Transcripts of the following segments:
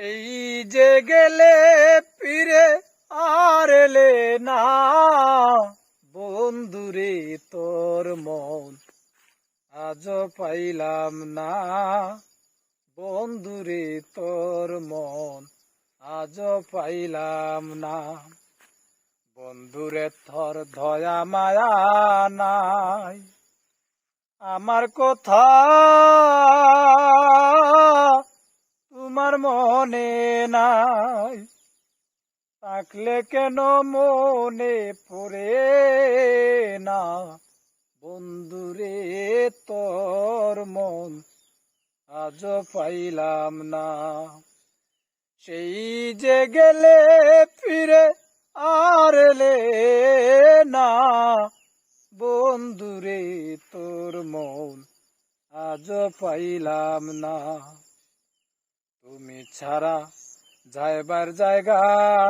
সেই যে গেলে ফিরে আর এলে না। বন্ধুরে, তোর মন আজ পাইলাম না। বন্ধুরে, তোর মন আজ পাইলাম না। বন্ধুরে থর ধয়া মায়া নাই। আমার কথা মনে নাই। থাকলে কেন মনে পড়ে না? বন্ধুরে, তোর মন আজ পাইলাম না। সেই যে গেলে ফিরে আর না। বন্ধুরে, তোর মন আজ পাইলাম না। তুমি ছাড়া যাইবার জায়গা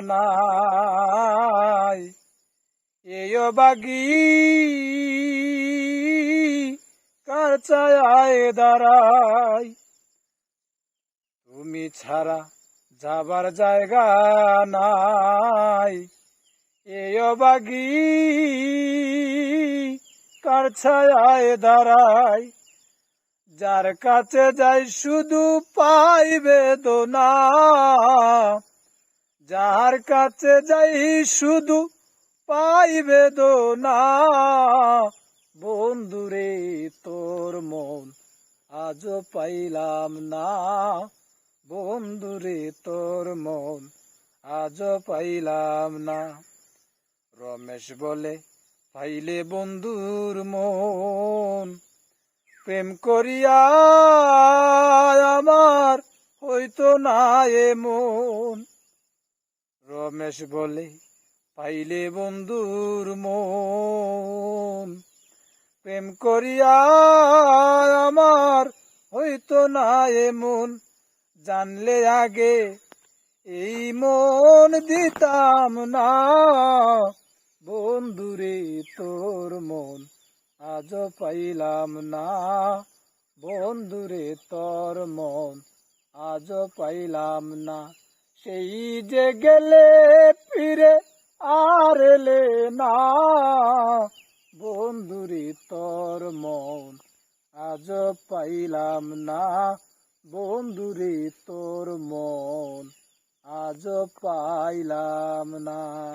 নাই। এও বাগি কার চায় দাঁড়াই। তুমি ছাড়া যাবার জায়গা নাই। এও বাগি কার ছায় দাঁড়াই। যার কাছে যাই শুধু পাই বেদনা, যার কাছে যাই শুধু পাই বেদনা। বন্ধুরে তোর মন আজ পাইলাম না। বন্ধুরে তোর মন আজ পাইলাম না। রমেশ বলে, পাইলে বন্ধুর মন। প্রেম করিয়া আমার হইতো না এমন। রমেশ বলে, পাইলে বন্ধুর মন। প্রেম করিয়া আমার হইতো না এমন। জানলে আগে এই মন দিতাম না। বন্ধুরে তোর মন। আজ পাইলাম না। বন্ধুরে তোর মন, আজ পাইলাম না। সেই যে গেলে ফিরে আর এলে না। বন্ধুরে তোর মন, আজ পাইলাম না। বন্ধুরে তোর মন, আজ পাইলাম না।